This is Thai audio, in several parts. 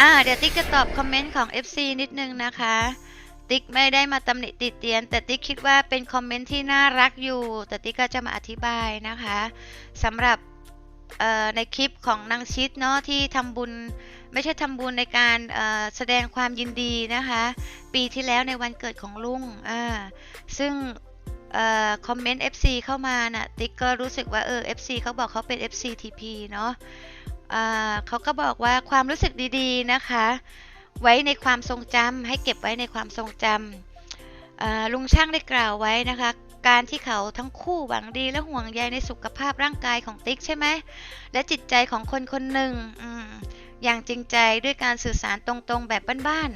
อ่าเดี๋ยวติ๊กจะตอบคอมเมนต์ของ FC นิดนึงนะคะ ติ๊กไม่ได้มาตำหนิติเตียน แต่ติ๊กคิดว่าเป็นคอมเมนต์ที่น่ารักอยู่ แต่ติ๊กก็จะมาอธิบายนะคะสำหรับในคลิปของนางชิดเนาะที่ทำบุญไม่ใช่ทำบุญในการแสดงความยินดีนะคะ ปีที่แล้วในวันเกิดของลุงอ่าซึ่งอคอมเมนต์ FC เข้ามาน่ะติ๊กก็รู้สึกว่าเออ FC เขาบอกเขาเป็น FC TP เนาะ เขาก็บอกว่าความรู้สึกดีๆนะคะ ไว้ในความทรงจำให้เก็บไว้ในความทรงจำลุงช่างได้กล่าวไว้นะคะ การที่เขาทั้งคู่หวังดีและห่วงใยในสุขภาพร่างกายของติ๊กใช่ไหมและจิตใจของคนคนหนึ่งออย่างจริงใจด้วยการสื่อสารตรงๆแบบบ้าน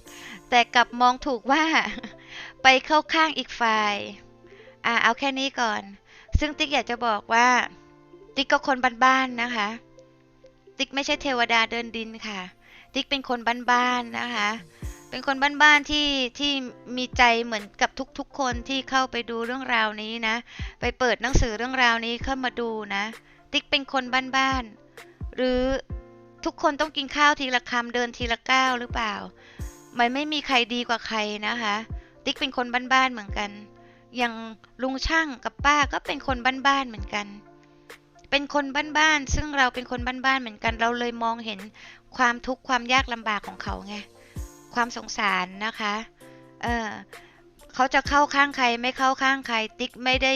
ๆแต่กลับมองถูกว่าไปเข้าข้างอีกฝ่ายอ่าเอาแค่นี้ก่อน ซึ่งติ๊กอยากจะบอกว่า ติ๊กก็คนบ้านๆนะคะ ติ๊กไม่ใช่เทวดาเดินดินค่ะ ติ๊กเป็นคนบ้านๆนะคะ เป็นคนบ้านๆที่ที่มีใจเหมือนกับทุกๆ คนที่เข้าไปดูเรื่องราวนี้นะ ไปเปิดหนังสือเรื่องราวนี้เข้ามาดูนะ ติ๊กเป็นคนบ้านๆหรือทุกคนต้องกินข้าวทีละคำเดินทีละก้าวหรือเปล่า มันไม่มีใครดีกว่าใครนะคะ ติ๊กเป็นคนบ้านๆเหมือนกัน อย่างลุงช่างกับป้าก็เป็นคนบ้านๆเหมือนกัน เป็นคนบ้านๆซึ่งเราเป็นคนบ้านๆเหมือนกันเราเลยมองเห็นความทุกข์ความยากลำบากของเขาไงความสงสารนะคะเออเขาจะเข้าข้างใครไม่เข้าข้างใคร ติ๊กไม่ได้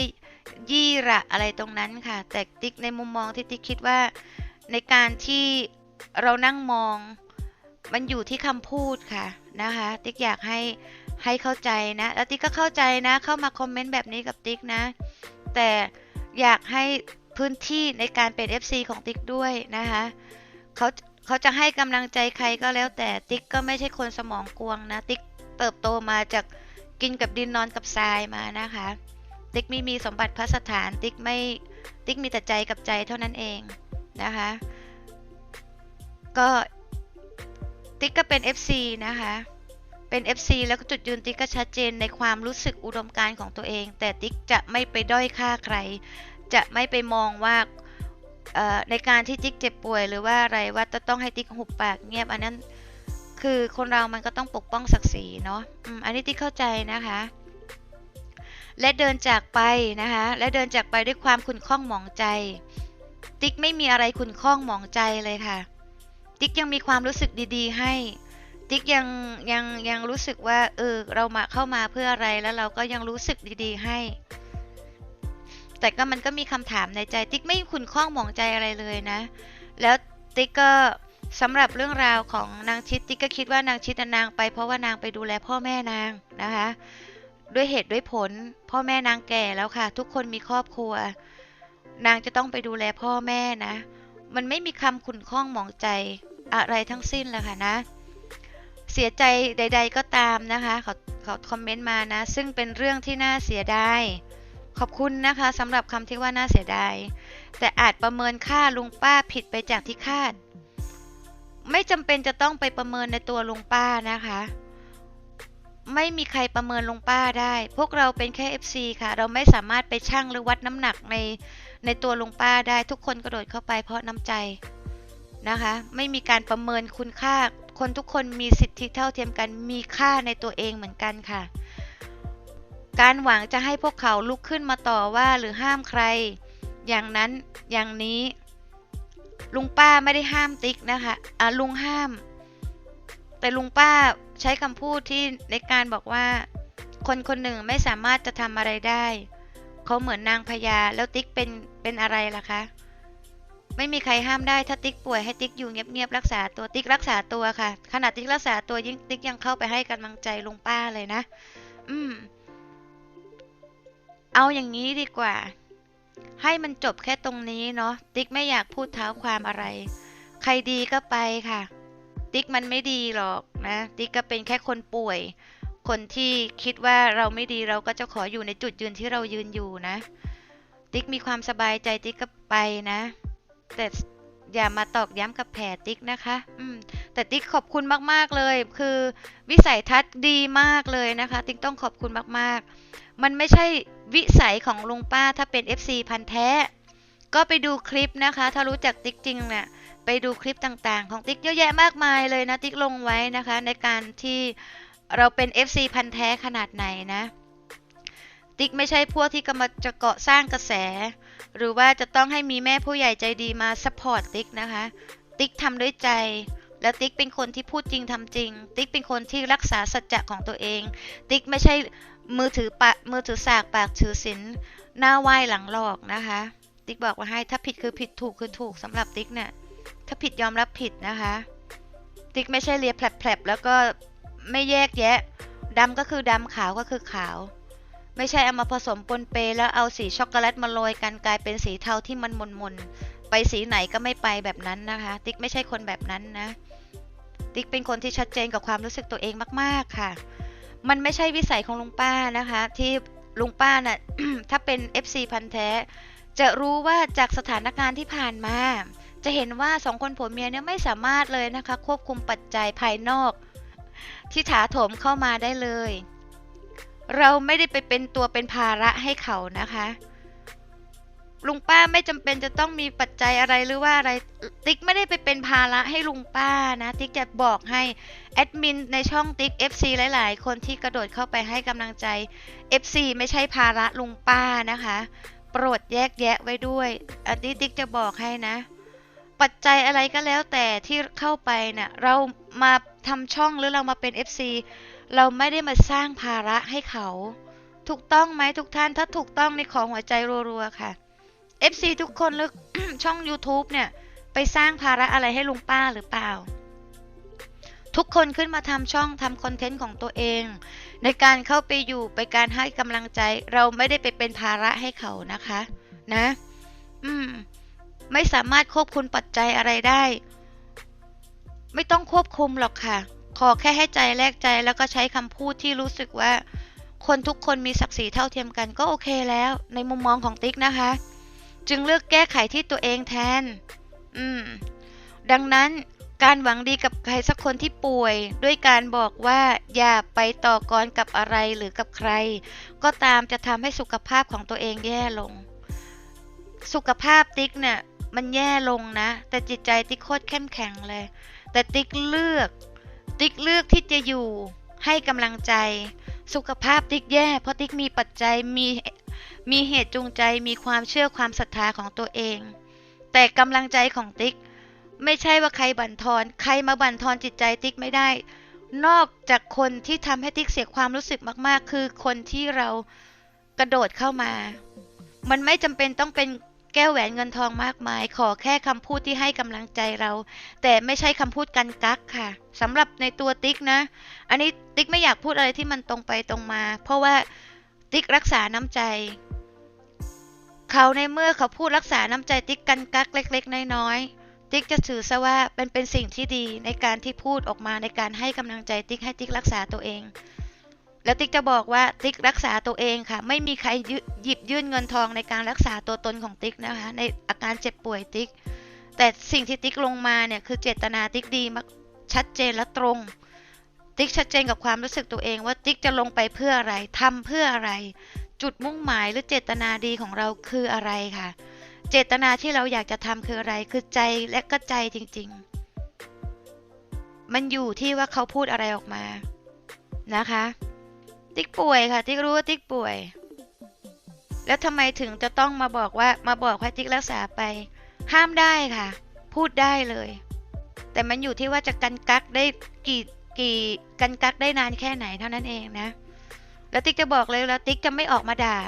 ยี่ระอะไรตรงนั้นค่ะ แต่ติ๊กในมุมมองที่ติ๊กคิดว่าในการที่เรานั่งมองมันอยู่ที่คำพูดค่ะนะคะ ติ๊กอยากให้ให้เข้าใจนะ แล้วติ๊กก็เข้าใจนะ เข้ามาคอมเมนต์แบบนี้กับติ๊กนะ แต่อยากให้ พื้นที่ในการเป็น FC ของติ๊กด้วยนะคะเขาเขาจะให้กำลังใจใครก็แล้วแต่ติ๊กก็ไม่ใช่คนสมองกวงนะ ติ๊กเติบโตมาจากกินกับดินนอนกับทรายมานะคะ ติ๊กไม่มีสมบัติพระสถาน ติ๊กไม่ติ๊กมีแต่ใจกับใจเท่านั้นเองนะคะ ก็ติ๊กก็เป็น FC นะคะเป็น FC แล้วก็จุดยืนติ๊กก็ชัดเจนในความรู้สึกอุดมการณ์ของตัวเอง แต่ติ๊กจะไม่ไปด้อยค่าใคร จะไม่ไปมองว่าในการที่ติ๊กเจ็บป่วยหรือว่าอะไรว่าจะต้องให้ติ๊กหุบปากเงียบอันนั้นคือคนเรามันก็ต้องปกป้องศักดิ์ศรีเนาะอันนี้ติ๊กเข้าใจนะคะ และเดินจากไปนะคะ และเดินจากไปด้วยความขุ่นข้องหมองใจ ติ๊กไม่มีอะไรขุ่นข้องหมองใจเลยค่ะ ติ๊กยังมีความรู้สึกดีๆ ให้ ติ๊กยังยังยังรู้สึกว่าเออเรามาเข้ามาเพื่ออะไรแล้วเราก็ยังรู้สึกดีๆ ให้ แต่ก็มันก็มีคำถามในใจติ๊กไม่ขุนข้องหมองใจอะไรเลยนะ แล้วติ๊กก็สำหรับเรื่องราวของนางชิดติ๊กก็คิดว่านางชิดนางไปเพราะว่านางไปดูแลพ่อแม่นางนะคะ ด้วยเหตุด้วยผล พ่อแม่นางแก่แล้วค่ะ ทุกคนมีครอบครัว นางจะต้องไปดูแลพ่อแม่นะ มันไม่มีคำขุนข้องหมองใจอะไรทั้งสิ้นแหละค่ะนะ เสียใจใด ๆก็ตามนะคะเขาเขาคอมเมนต์มานะ ซึ่งเป็นเรื่องที่น่าเสียดาย ขอบคุณนะคะสำหรับคำที่ว่าน่าเสียดาย แต่อาจประเมินค่าลุงป้าผิดไปจากที่คาด ไม่จำเป็นจะต้องไปประเมินในตัวลุงป้านะคะ ไม่มีใครประเมินลุงป้าได้ พวกเราเป็นแค่ FC ค่ะ เราไม่สามารถไปชั่งหรือวัดน้ำหนักในในตัวลุงป้าได้ทุกคนกระโดดเข้าไปเพราะน้ำใจนะคะ ไม่มีการประเมินคุณค่า คนทุกคนมีสิทธิเท่าเทียมกัน มีค่าในตัวเองเหมือนกันค่ะ การหวังจะให้พวกเขาลุกขึ้นมาต่อว่าหรือห้ามใคร อย่างนั้นอย่างนี้ ลุงป้าไม่ได้ห้ามติ๊กนะคะอะลุงห้าม แต่ลุงป้าใช้คำพูดที่ในการบอกว่า คนคนหนึ่งไม่สามารถจะทำอะไรได้ เขาเหมือนนางพญาแล้วติ๊กเป็นเป็นอะไรล่ะคะ ไม่มีใครห้ามได้ถ้าติ๊กป่วยให้ติ๊กอยู่เงียบๆรักษาตัวติ๊กรักษาตัวค่ะขณะติ๊กรักษาตัวยิ่งติ๊กยังเข้าไปให้กำลังใจลุงป้าเลยนะ อืม เอาอย่างนี้ดีกว่า ให้มันจบแค่ตรงนี้เนาะติ๊กไม่อยากพูดเท้าความอะไร ใครดีก็ไปค่ะ ติ๊กมันไม่ดีหรอกนะ ติ๊กก็เป็นแค่คนป่วย คนที่คิดว่าเราไม่ดีเราก็จะขออยู่ในจุดยืนที่เรายืนอยู่นะ ติ๊กมีความสบายใจติ๊กก็ไปนะ แต่อย่ามาตอกย้ำกับแผลติ๊กนะคะ อืม แต่ติ๊กขอบคุณมากๆเลย คือวิสัยทัศน์ดีมากเลยนะคะ ติ๊กต้องขอบคุณมากๆ มันไม่ใช่ วิสัยของลุงป้าถ้าเป็น FC พันธุ์แท้ ก็ไปดูคลิปนะคะ ถ้ารู้จักติ๊กจริงเนี่ยไปดูคลิปต่างๆ ของติ๊กเยอะแยะมากมายเลยนะติ๊กลงไว้นะคะ ในการที่เราเป็น FC พันธ์แท้ขนาดไหนนะ ติ๊กไม่ใช่พวกที่กำลังจะเกาะสร้างกระแส หรือว่าจะต้องให้มีแม่ผู้ใหญ่ใจดีมาซัพพอร์ตติ๊กนะคะ ติ๊กทำด้วยใจแล้วติ๊กเป็นคนที่พูดจริงทำจริง ติ๊กเป็นคนที่รักษาสัจจะของตัวเอง ติ๊กไม่ใช่ มือถือปะมือถือสากปากถือศีลหน้าไหว้หลังหลอกนะคะ ติ๊กบอกว่าให้ถ้าผิดคือผิดถูกคือถูกสำหรับติ๊กเนี่ยถ้าผิดยอมรับผิดนะคะ ติ๊กไม่ใช่เลียแผลบแล้วก็ไม่แยกแยะดำก็คือดำขาวก็คือขาว ไม่ใช่เอามาผสมปนเปแล้วเอาสีช็อกโกแลตมาโรยกันกลายเป็นสีเทาที่มันมนๆไปสีไหนก็ไม่ไปแบบนั้นนะคะ ติ๊กไม่ใช่คนแบบนั้นนะ ติ๊กเป็นคนที่ชัดเจนกับความรู้สึกตัวเองมาก ๆค่ะ มันไม่ใช่วิสัยของลุงป้านะคะ ที่ลุงป้าน่ะถ้าเป็น FC พันธ์แท้ จะรู้ว่าจากสถานการณ์ที่ผ่านมา จะเห็นว่าสองคนผัวเมียเนี่ยไม่สามารถเลยนะคะ ควบคุมปัจจัยภายนอก ที่ถาโถมเข้ามาได้เลย เราไม่ได้ไปเป็นตัวเป็นภาระให้เขานะคะ ลุงป้าไม่จำเป็นจะต้องมีปัจจัยอะไรหรือว่าอะไร ติ๊กไม่ได้ไปเป็นภาระให้ลุงป้านะ ติ๊กจะบอกให้แอดมินในช่องติ๊ก FC หลาย ๆ คนที่กระโดดเข้าไปให้กำลังใจ FC ไม่ใช่ภาระลุงป้านะคะ โปรดแยกแยะไว้ด้วย อันนี้ติ๊กจะบอกให้นะ ปัจจัยอะไรก็แล้วแต่ที่เข้าไปเนะ่ยเรามาทำช่องหรือเรามาเป็น FC เราไม่ได้มาสร้างภาระให้เขา ถูกต้องไหมทุกท่านถ้าถูกต้องในของหัวใจรัวๆค่ะ FC ทุกคนหรือ ช่อง YouTube เนี่ย ไปสร้างภาระอะไรให้ลุงป้าหรือเปล่า ทุกคนขึ้นมาทำช่องทำคอนเทนต์ของตัวเอง ในการเข้าไปอยู่ไปการให้กำลังใจ เราไม่ได้ไปเป็นภาระให้เขานะคะ นะ อืม ไม่สามารถควบคุมปัจจัยอะไรได้ ไม่ต้องควบคุมหรอกค่ะ ขอแค่ให้ใจแลกใจแล้วก็ใช้คำพูดที่รู้สึกว่า คนทุกคนมีศักดิ์ศรีเท่าเทียมกันก็โอเคแล้ว ในมุมมองของติ๊กนะคะ จึงเลือกแก้ไขที่ตัวเองแทน อืม ดังนั้นการหวังดีกับใครสักคนที่ป่วย ด้วยการบอกว่าอย่าไปต่อกรกับอะไรหรือกับใคร ก็ตามจะทำให้สุขภาพของตัวเองแย่ลง สุขภาพติ๊กเนี่ยมันแย่ลงนะ แต่จิตใจติ๊กโคตรเข้มแข็งเลย แต่ติ๊กเลือก ติ๊กเลือกที่จะอยู่ให้กำลังใจ สุขภาพติ๊กแย่ เพราะติ๊กมีปัจจัยมี มีเหตุจูงใจมีความเชื่อความศรัทธาของตัวเอง แต่กำลังใจของติ๊ก ไม่ใช่ว่าใครบั่นทอน ใครมาบั่นทอนจิตใจติ๊กไม่ได้ นอกจากคนที่ทำให้ติ๊กเสียความรู้สึกมาก ๆ คือคนที่เรากระโดดเข้ามา มันไม่จำเป็นต้องเป็นแก้วแหวนเงินทองมากมาย ขอแค่คำพูดที่ให้กำลังใจเรา แต่ไม่ใช่คำพูดกันกักค่ะสำหรับในตัวติ๊กนะ อันนี้ติ๊กไม่อยากพูดอะไรที่มันตรงไปตรงมา เพราะว่าติ๊กรักษาน้ำใจ เขาในเมื่อเขาพูดรักษาน้ำใจติ๊กกันกักเล็ก ๆ น้อยๆติ๊กจะถือซะว่าเป็นเป็นสิ่งที่ดีในการที่พูดออกมาในการให้กำลังใจติ๊กให้ติ๊กรักษาตัวเอง แล้วติ๊กจะบอกว่าติ๊กรักษาตัวเองค่ะ ไม่มีใครหยิบยื่นเงินทองในการรักษาตัวตนของติ๊กนะคะ ในอาการเจ็บป่วยติ๊ก แต่สิ่งที่ติ๊กลงมาเนี่ยคือเจตนาติ๊กดีมากชัดเจนและตรง ติ๊กชัดเจนกับความรู้สึกตัวเองว่าติ๊กจะลงไปเพื่ออะไรทำเพื่ออะไร จุดมุ่งหมายหรือเจตนาดีของเราคืออะไรค่ะ เจตนาที่เราอยากจะทำคืออะไร คือใจและก็ใจจริง ๆ มันอยู่ที่ว่าเขาพูดอะไรออกมา นะคะ ติ๊กป่วยค่ะ ติ๊กรู้ว่าติ๊กป่วย แล้วทำไมถึงจะต้องมาบอกว่ามาบอกให้ติ๊กรักษาไป ห้ามได้ค่ะ พูดได้เลย แต่มันอยู่ที่ว่าจะกันกักได้กี่กี่กันกักได้นานแค่ไหนเท่านั้นเองนะ แล้วติ๊กจะบอกเลยแล้วติ๊กจะไม่ออกมาด่า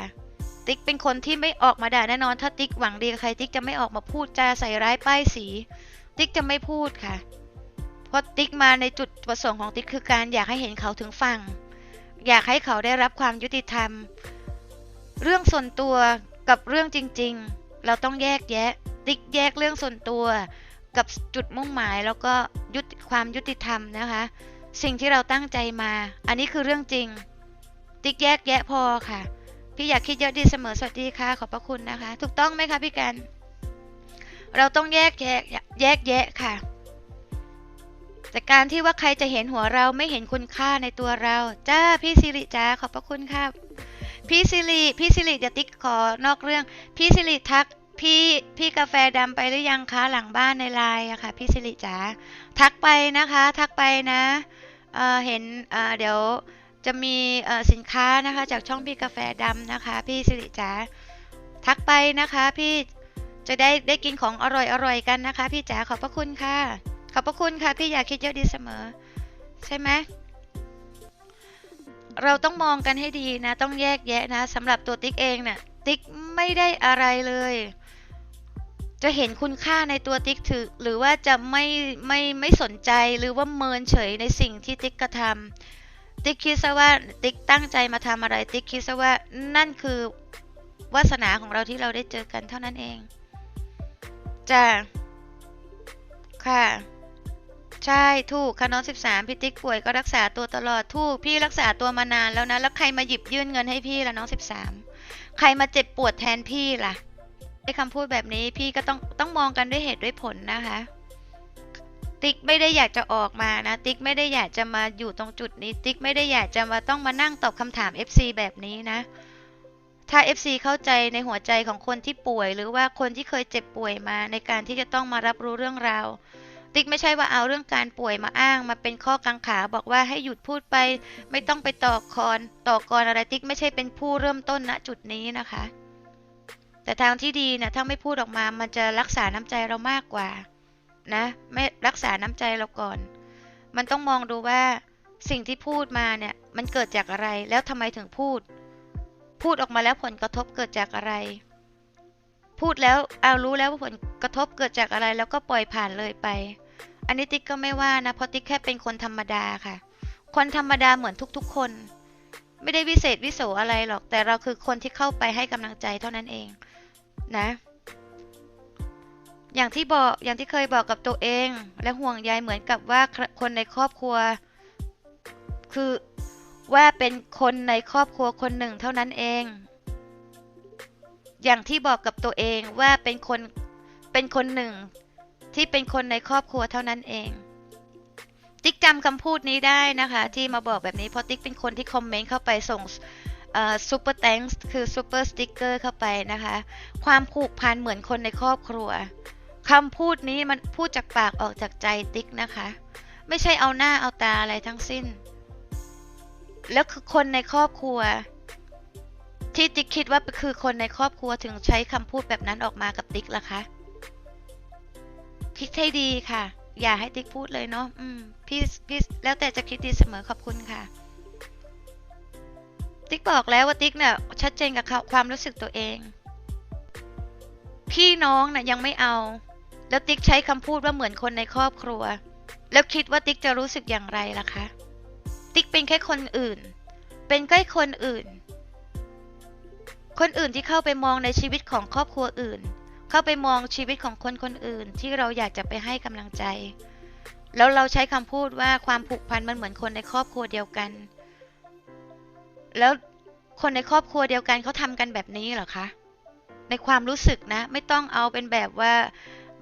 ติ๊กเป็นคนที่ไม่ออกมาด่าแน่นอน ถ้าติ๊กหวังดีกับใคร ติ๊กจะไม่ออกมาพูดจาใส่ร้ายป้ายสี ติ๊กจะไม่พูดค่ะ เพราะติ๊กมาในจุดประสงค์ของติ๊กคือการอยากให้เห็นเขาถึงฝั่ง อยากให้เขาได้รับความยุติธรรม เรื่องส่วนตัวกับเรื่องจริง ๆ เราต้องแยกแยะ ติ๊กแยกเรื่องส่วนตัว กับจุดมุ่งหมายแล้วก็ยุติความยุติธรรมนะคะ สิ่งที่เราตั้งใจมา อันนี้คือเรื่องจริง ติ๊กแยกแยะพอค่ะ พี่อยากคิดเยอะดีเสมอสวัสดีค่ะ ขอบพระคุณนะคะ ถูกต้องไหมคะพี่กัน เราต้องแยกแยะแยกแยะค่ะแต่การที่ว่าใครจะเห็นหัวเราไม่เห็นคุณค่าในตัวเรา จ้าพี่สิริจ้าขอบพระคุณครับ พี่สิริพี่สิริจะติ๊กขอนอกเรื่อง พี่สิริทักพี่พี่กาแฟดำไปหรือยังคะหลังบ้านในไลน์อะค่ะ พี่สิริจ๋าทักไปนะคะ ทักไปนะเเห็นเเดี๋ยว จะมีสินค้านะคะจากช่องพี่กาแฟดำนะคะ พี่สิริจ๋าทักไปนะคะพี่จะได้ได้กินของอร่อยอร่อยกันนะคะ พี่จ๋าขอบพระคุณค่ะ ขอบพระคุณค่ะ พี่อยากคิดเยอะดีเสมอ ใช่ไหมเราต้องมองกันให้ดีนะ ต้องแยกแยะนะสำหรับตัวติ๊กเองเนี่ยติ๊กไม่ได้อะไรเลย จะเห็นคุณค่าในตัวติ๊กถือหรือว่าจะไม่ไม่ไม่สนใจหรือว่าเมินเฉยในสิ่งที่ติ๊กกระทำ ติ๊กคิดซะว่าติ๊กตั้งใจมาทำอะไร ติ๊กคิดซะว่านั่นคือวาสนาของเราที่เราได้เจอกันเท่านั้นเองจ้าค่ะ ใช่ถูกค่ะน้อง13พี่ติ๊กป่วยก็รักษาตัวตลอดถูกพี่รักษาตัวมานานแล้วนะแล้วใครมาหยิบยื่นเงินให้พี่ล่ะน้อง13ใครมาเจ็บปวดแทนพี่ล่ะไอ้คำพูดแบบนี้พี่ก็ต้องต้องมองกันด้วยเหตุด้วยผลนะคะ ติ๊กไม่ได้อยากจะออกมานะ ติ๊กไม่ได้อยากจะมาอยู่ตรงจุดนี้ ติ๊กไม่ได้อยากจะมาต้องมานั่งตอบคำถาม FC แบบนี้นะ ถ้า FC เข้าใจในหัวใจของคนที่ป่วย หรือว่าคนที่เคยเจ็บป่วยมาในการที่จะต้องมารับรู้เรื่องราว ติ๊กไม่ใช่ว่าเอาเรื่องการป่วยมาอ้าง มาเป็นข้อกังขาบอกว่าให้หยุดพูดไป ไม่ต้องไปต่อคอนต่อกรอะไรติ๊กไม่ใช่เป็นผู้เริ่มต้นณจุดนี้นะคะ แต่ทางที่ดีนะถ้าไม่พูดออกมามันจะรักษาน้ำใจเรามากกว่า นะ ไม่รักษาน้ำใจเราก่อน มันต้องมองดูว่าสิ่งที่พูดมาเนี่ย มันเกิดจากอะไรแล้วทำไมถึงพูด พูดออกมาแล้วผลกระทบเกิดจากอะไร พูดแล้วเอารู้แล้วว่าผลกระทบเกิดจากอะไร แล้วก็ปล่อยผ่านเลยไป อันนี้ติ๊กก็ไม่ว่านะเพราะติ๊กแค่เป็นคนธรรมดาค่ะ คนธรรมดาเหมือนทุกๆ คน ไม่ได้วิเศษวิโสอะไรหรอก แต่เราคือคนที่เข้าไปให้กำลังใจเท่านั้นเอง นะ อย่างที่บอกอย่างที่เคยบอกกับตัวเอง และห่วงใยเหมือนกับว่าคนในครอบครัว คือว่าเป็นคนในครอบครัวคนหนึ่งเท่านั้นเอง อย่างที่บอกกับตัวเองว่าเป็นคนเป็นคนหนึ่ง ที่เป็นคนในครอบครัวเท่านั้นเอง ติ๊กจำคำพูดนี้ได้นะคะ ที่มาบอกแบบนี้เพราะติ๊กเป็นคนที่คอมเมนต์เข้าไปส่งซูเปอร์แตงส์คือซูเปอร์สติ๊กเกอร์เข้าไปนะคะ ความผูกพันเหมือนคนในครอบครัว คำพูดนี้มันพูดจากปากออกจากใจติ๊กนะคะ ไม่ใช่เอาหน้าเอาตาอะไรทั้งสิ้น แล้วคือคนในครอบครัว ที่ติ๊กคิดว่าคือคนในครอบครัวถึงใช้คำพูดแบบนั้นออกมากับติ๊กล่ะคะคิดให้ดีค่ะ อย่าให้ติ๊กพูดเลยเนาะอืมพี่พี่แล้วแต่จะคิดดีเสมอขอบคุณค่ะ ติ๊กบอกแล้วว่าติ๊กเนี่ยชัดเจนกับความรู้สึกตัวเอง พี่น้องน่ะยังไม่เอา แล้วติ๊กใช้คำพูดว่าเหมือนคนในครอบครัว แล้วคิดว่าติ๊กจะรู้สึกอย่างไรล่ะคะ ติ๊กเป็นแค่คนอื่น เป็นแค่คนอื่น คนอื่นที่เข้าไปมองในชีวิตของครอบครัวอื่น เข้าไปมองชีวิตของคนคนอื่น ที่เราอยากจะไปให้กำลังใจ แล้วเราใช้คำพูดว่าความผูกพันมันเหมือนคนในครอบครัวเดียวกัน แล้วคนในครอบครัวเดียวกันเขาทำกันแบบนี้เหรอคะ ในความรู้สึกนะ ไม่ต้องเอาเป็นแบบว่า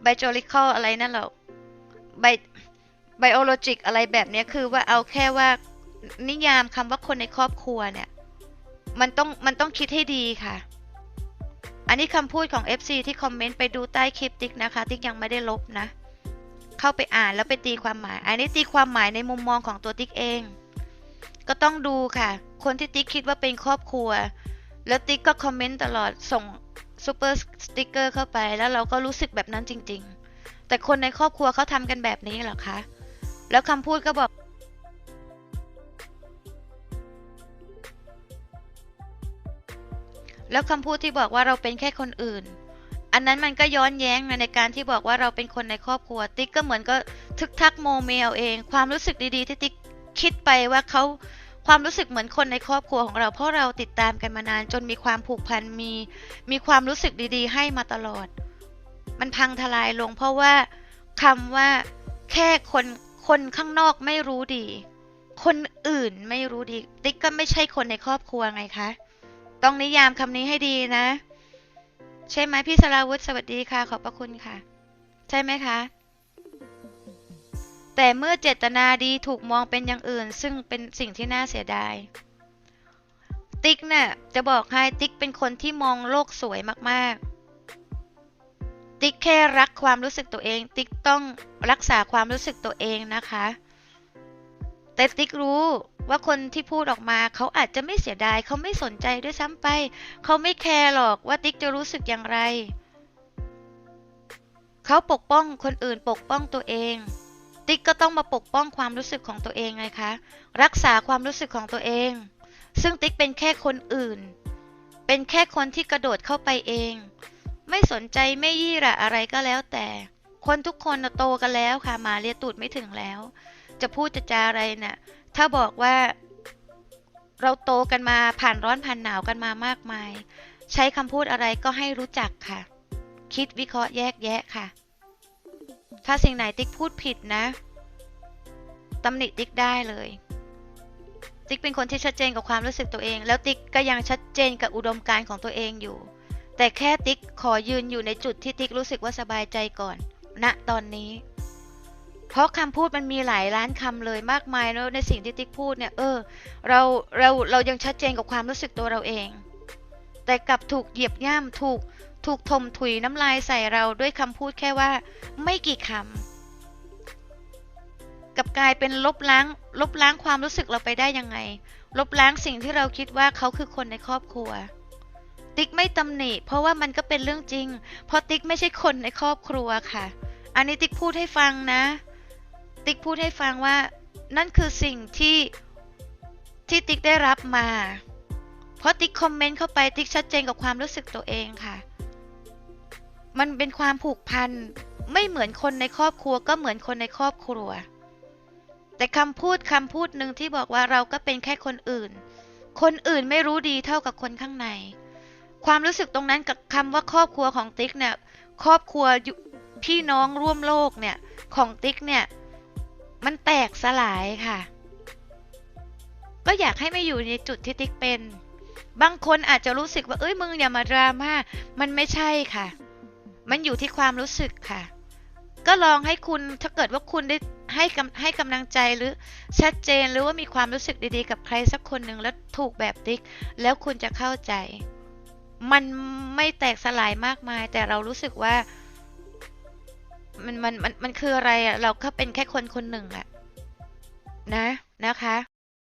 biological อะไรนั่นหรอก biologic อะไรแบบนี้คือว่าเอาแค่ว่านิยามคำว่าคนในครอบครัวเนี่ย มันต้องมันต้องคิดให้ดีค่ะ อันนี้คำพูดของ FC ที่คอมเมนต์ไปดูใต้คลิปติ๊กนะคะ ติ๊กยังไม่ได้ลบนะ เข้าไปอ่านแล้วไปตีความหมาย อันนี้ตีความหมายในมุมมองของตัวติ๊กเอง ก็ต้องดูค่ะ คนที่ติ๊กคิดว่าเป็นครอบครัว แล้วติ๊กก็คอมเมนต์ตลอดส่ง ซูเปอร์สติ๊กเกอร์เข้าไป แล้วเราก็รู้สึกแบบนั้นจริง ๆ แต่คนในครอบครัวเขาทำกันแบบนี้เหรอคะ แล้วคำพูดก็บอกแล้วคำพูดที่บอกว่าเราเป็นแค่คนอื่น อันนั้นมันก็ย้อนแย้งในการที่บอกว่าเราเป็นคนในครอบครัว ติ๊กก็เหมือนก็ทึกทักโมเมลเอง ความรู้สึกดีๆที่ติ๊กคิดไปว่าเขา ความรู้สึกเหมือนคนในครอบครัวของเราเพราะเราติดตามกันมานานจนมีความผูกพันมีมีความรู้สึกดีๆ ให้มาตลอด มันพังทลายลงเพราะว่าคำว่าแค่คนคนข้างนอกไม่รู้ดี คนอื่นไม่รู้ดี ติ๊กก็ไม่ใช่คนในครอบครัวไงคะ ต้องนิยามคำนี้ให้ดีนะ ใช่ไหมพี่สราวุฒิสวัสดีค่ะ ขอบพระคุณค่ะ ใช่ไหมคะ แต่เมื่อเจตนาดีถูกมองเป็นอย่างอื่น ซึ่งเป็นสิ่งที่น่าเสียดาย ติ๊กเนี่ยจะบอกให้ติ๊กเป็นคนที่มองโลกสวยมากๆ ติ๊กแค่รักความรู้สึกตัวเอง ติ๊กต้องรักษาความรู้สึกตัวเองนะคะ แต่ติ๊กรู้ว่าคนที่พูดออกมาเขาอาจจะไม่เสียดายเขาไม่สนใจด้วยซ้ำไป เขาไม่แคร์หรอกว่าติ๊กจะรู้สึกอย่างไร เขาปกป้องคนอื่นปกป้องตัวเอง ติ๊กก็ต้องมาปกป้องความรู้สึกของตัวเองไงคะ รักษาความรู้สึกของตัวเอง ซึ่งติ๊กเป็นแค่คนอื่น เป็นแค่คนที่กระโดดเข้าไปเอง ไม่สนใจไม่ยี่ระอะไรก็แล้วแต่ คนทุกคนโตกันแล้วค่ะมาเลียตูดไม่ถึงแล้ว จะพูดจะจาอะไรน่ะ ถ้าบอกว่า เราโตกันมาผ่านร้อนผ่านหนาวกันมามากมาย ใช้คำพูดอะไรก็ให้รู้จักค่ะ คิดวิเคราะห์แยกแยะค่ะ ถ้าสิ่งไหนติ๊กพูดผิดนะตำหนิติ๊กได้เลย ติ๊กเป็นคนที่ชัดเจนกับความรู้สึกตัวเอง แล้วติ๊กก็ยังชัดเจนกับอุดมการณ์ของตัวเองอยู่ แต่แค่ติ๊กขอยืนอยู่ในจุดที่ติ๊กรู้สึกว่าสบายใจก่อนณตอนนี้ เพราะคำพูดมันมีหลายล้านคำเลยมากมายแล้วในสิ่งที่ติ๊กพูดเนี่ย เออ เราเราเรายังชัดเจนกับความรู้สึกตัวเราเอง แต่กลับถูกเหยียบย่ำถูก ถูกทมถุยน้ำลายใส่เราด้วยคำพูดแค่ว่า ไม่กี่คำกับกลายเป็นลบล้าง ลบล้างความรู้สึกเราไปได้ยังไง ลบล้างสิ่งที่เราคิดว่าเขาคือคนในครอบครัว ติ๊กไม่ตำหนิ เพราะว่ามันก็เป็นเรื่องจริง เพราะติ๊กไม่ใช่คนในครอบครัวค่ะ อันนี้ติ๊กพูดให้ฟังนะ ติ๊กพูดให้ฟังว่า นั่นคือสิ่งที่ที่ติ๊กได้รับมา เพราะติ๊กคอมเมนต์เข้าไปติ๊กชัดเจนกับความรู้สึกตัวเองค่ะ มันเป็นความผูกพันไม่เหมือนคนในครอบครัวก็เหมือนคนในครอบครัว แต่คำพูดคำพูดหนึ่งที่บอกว่าเราก็เป็นแค่คนอื่น คนอื่นไม่รู้ดีเท่ากับคนข้างใน ความรู้สึกตรงนั้นกับคำว่าครอบครัวของติ๊กเนี่ยครอบครัวพี่น้องร่วมโลกเนี่ยของติ๊กเนี่ยมันแตกสลายค่ะ ก็อยากให้ไม่อยู่ในจุดที่ติ๊กเป็น บางคนอาจจะรู้สึกว่าเอ้ยมึงอย่ามาดราม่ามันไม่ใช่ค่ะ มันอยู่ที่ความรู้สึกค่ะ ก็ลองให้คุณถ้าเกิดว่าคุณได้ให้กำให้กำลังใจหรือชัดเจนหรือว่ามีความรู้สึกดีๆ กับใครสักคนหนึ่งแล้วถูกแบบติ๊ก แล้วคุณจะเข้าใจ มันไม่แตกสลายมากมาย แต่เรารู้สึกว่า มันมันมันมันคืออะไรอะเราก็เป็นแค่คนคนหนึ่งอะนะนะคะ